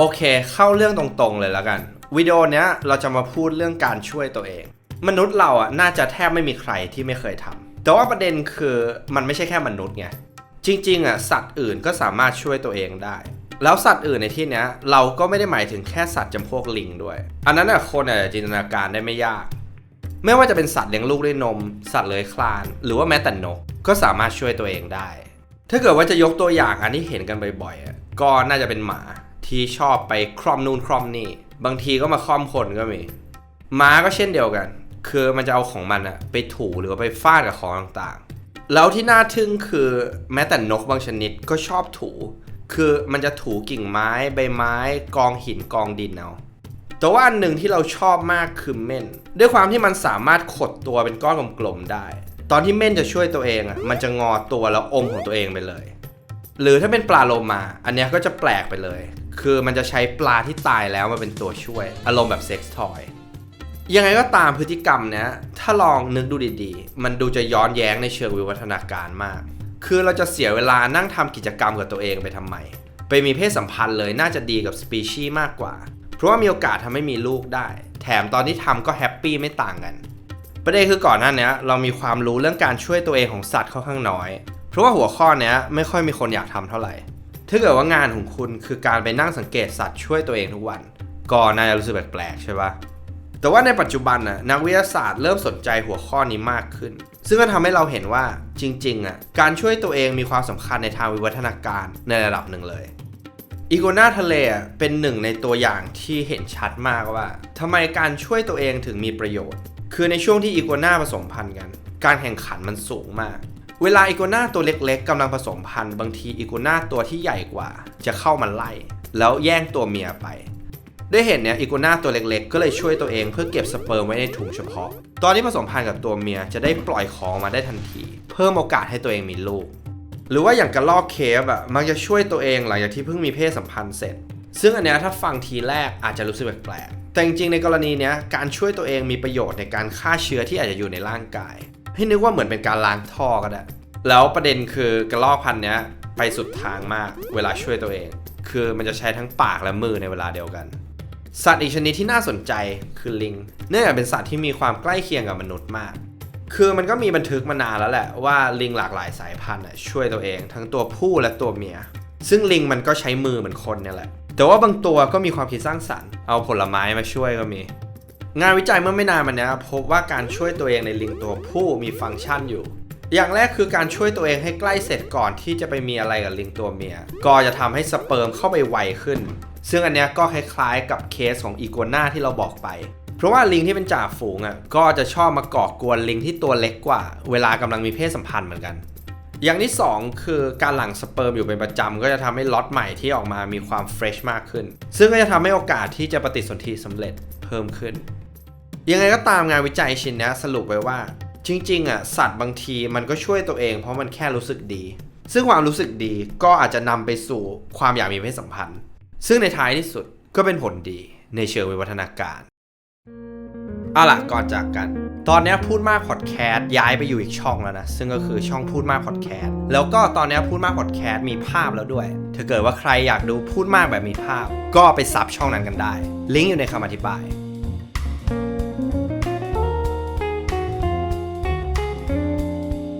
โอเค เข้าเรื่องตรงๆเลยแล้วกันวิดีโอเนี้ยเราจะมาพูดเรื่องการช่วยตัวเอง มนุษย์เราอะน่าจะแทบไม่มีใครที่ไม่เคยทำแต่ว่าประเด็นคือมันไม่ใช่แค่มนุษย์ไงจริงๆอะสัตว์อื่นก็สามารถช่วยตัวเองได้ แล้วสัตว์อื่นในที่เนี้ยเราก็ไม่ได้หมายถึงแค่สัตว์จำพวกลิงด้วย อันนั้นอะคนอาจจะจินตนาการได้ไม่ยาก ไม่ว่าจะเป็นสัตว์เลี้ยงลูกด้วยนม สัตว์เลื้อยคลาน หรือว่าแม้แต่นกก็สามารถช่วยตัวเองได้ ถ้าเกิดว่าจะยกตัวอย่างอันที่เห็นกันบ่อยๆอะก็น่าจะเป็นหมา ที่ชอบไปคลอมนู่นคลอมนี่ บางทีก็มาคลอมคนก็มีม้าก็เช่นเดียวกัน คือมันจะเอาของมันอะไปถูหรือว่าไปฟาดกับของต่างๆ แล้วที่น่าทึ่งคือแม้แต่นกบางชนิดก็ชอบถู คือมันจะถูกิ่งไม้ใบไม้กองหินกองดินเอาแต่ว่าอันหนึ่งที่เราชอบมากคือเม่น ด้วยความที่มันสามารถขดตัวเป็นก้อนกลมๆได้ ตอนที่เม่นจะช่วยตัวเองอะมันจะงอตัวแล้วอมของตัวเองไปเลย หรือถ้าเป็นปลาโลมา อันนี้ก็จะแปลกไปเลย คือมันจะใช้ปลาที่ตายแล้วมาเป็นตัวช่วย อารมณ์แบบเซ็กซ์ทอยยังไงก็ตามพฤติกรรมเนี้ยถ้าลองนึกดูดีๆ มันดูจะย้อนแย้งในเชิงวิวัฒนาการมาก คือเราจะเสียเวลานั่งทำกิจกรรมกับตัวเองไปทำไม ไปมีเพศสัมพันธ์เลยน่าจะดีกับสปีชีส์มากกว่า เพราะว่ามีโอกาสทำให้มีลูกได้ แถมตอนที่ทำก็แฮปปี้ไม่ต่างกัน ประเด็นคือก่อนหน้านี้เรามีความรู้เรื่องการช่วยตัวเองของสัตว์ค่อนข้างน้อย เพราะว่าหัวข้อเนี้ยไม่ค่อยมีคนอยากทำเท่าไหร่ ถ้าเกิดว่างานของคุณคือการไปนั่งสังเกตสัตว์ช่วยตัวเองทุกวัน ก็น่าจะรู้สึกแปลกๆใช่ปะแต่ว่าในปัจจุบันน่ะนักวิทยาศาสตร์เริ่มสนใจหัวข้อนี้มากขึ้น ซึ่งก็ทำให้เราเห็นว่าจริงๆอะการช่วยตัวเองมีความสำคัญในทางวิวัฒนาการในระดับหนึ่งเลยอีโกนาทะเลเป็นหนึ่งในตัวอย่างที่เห็นชัดมากว่าทำไมการช่วยตัวเองถึงมีประโยชน์ คือในช่วงที่อีโกนาผสมพันธุ์กัน การแข่งขันมันสูงมาก เวลาอีโกนาตัวเล็กๆกำลังผสมพันธุ์บางทีอีโกนาตัวที่ใหญ่กว่า จะเข้ามาไล่ แล้วแย่งตัวเมียไปด้วยเหตุเนี้ยอีโกนาตัวเล็กๆ ก็เลยช่วยตัวเองเพื่อเก็บสเปิร์มไว้ในถุงเฉพาะ ตอนที่ผสมพันธุ์กับตัวเมียจะได้ปล่อยของมาได้ทันที เพิ่มโอกาสให้ตัวเองมีลูก หรือว่าอย่างกระลอกเคฟอะมักจะช่วยตัวเองหลังจากที่เพิ่งมีเพศสัมพันธ์เสร็จ ซึ่งอันเนี้ยถ้าฟังทีแรกอาจจะรู้สึกแปลกๆแต่จริงๆในกรณีเนี้ยการช่วยตัวเองมีประโยชน์ในการฆ่าเชื้อที่อาจจะอยู่ในร่างกาย ให้นึกว่าเหมือนเป็นการล้างท่อก็ได้ แล้วประเด็นคือกระลอกพันธุ์เนี้ยไปสุดทางมากเวลาช่วยตัวเอง คือมันจะใช้ทั้งปากและมือในเวลาเดียวกัน สัตว์อีกชนิดที่น่าสนใจคือลิง เนื่องจากเป็นสัตว์ที่มีความใกล้เคียงกับมนุษย์มาก คือมันก็มีบันทึกมานานแล้วแหละว่าลิงหลากหลายสายพันธุ์ช่วยตัวเอง ทั้งตัวผู้และตัวเมีย ซึ่งลิงมันก็ใช้มือเหมือนคนเนี่ยแหละ แต่ว่าบางตัวก็มีความคิดสร้างสรรค์ เอาผลไม้มาช่วยก็มี งานวิจัยเมื่อไม่นานมานี้พบว่าการช่วยตัวเองในลิงตัวผู้มีฟังก์ชันอยู่ อย่างแรกคือการช่วยตัวเองให้ใกล้เสร็จก่อนที่จะไปมีอะไรกับลิงตัวเมีย ก็จะทำให้สเปิร์มเข้าไปไวขึ้น ซึ่งอันเนี้ยก็คล้ายๆกับเคสของอีโกนาที่เราบอกไป เพราะว่าลิงที่เป็นจ่าฝูงอะก็จะชอบมาก่อกวนลิงที่ตัวเล็กกว่า เวลากำลังมีเพศสัมพันธ์เหมือนกัน อย่างที่ 2 คือการหลั่งสเปิร์มอยู่เป็นประจำก็จะทำให้ล็อตใหม่ที่ออกมามีความเฟรชมากขึ้น ซึ่งก็จะทำให้โอกาสที่จะปฏิสนธิสำเร็จเพิ่มขึ้น ยังไงก็ตามงานวิจัยชิ้นนี้สรุปไว้ว่า จริงๆอะสัตว์บางทีมันก็ช่วยตัวเอง เพราะมันแค่รู้สึกดี ซึ่งความรู้สึกดีก็อาจจะนำไปสู่ความอยากมีเพศสัมพันธ์ ซึ่งในท้ายที่สุดก็เป็นผลดีในเชิงวิวัฒนาการเอาล่ะก่อนจากกัน ตอนนี้พูดมากพอดแคสต์ย้ายไปอยู่อีกช่องแล้วนะ ซึ่งก็คือช่องพูดมากพอดแคสต์แล้วก็ตอนนี้พูดมากพอดแคสต์มีภาพแล้วด้วย ถ้าเกิดว่าใครอยากดูพูดมากแบบมีภาพ ก็ไปซับช่องนั้นกันได้ ลิงก์อยู่ในคำอธิบาย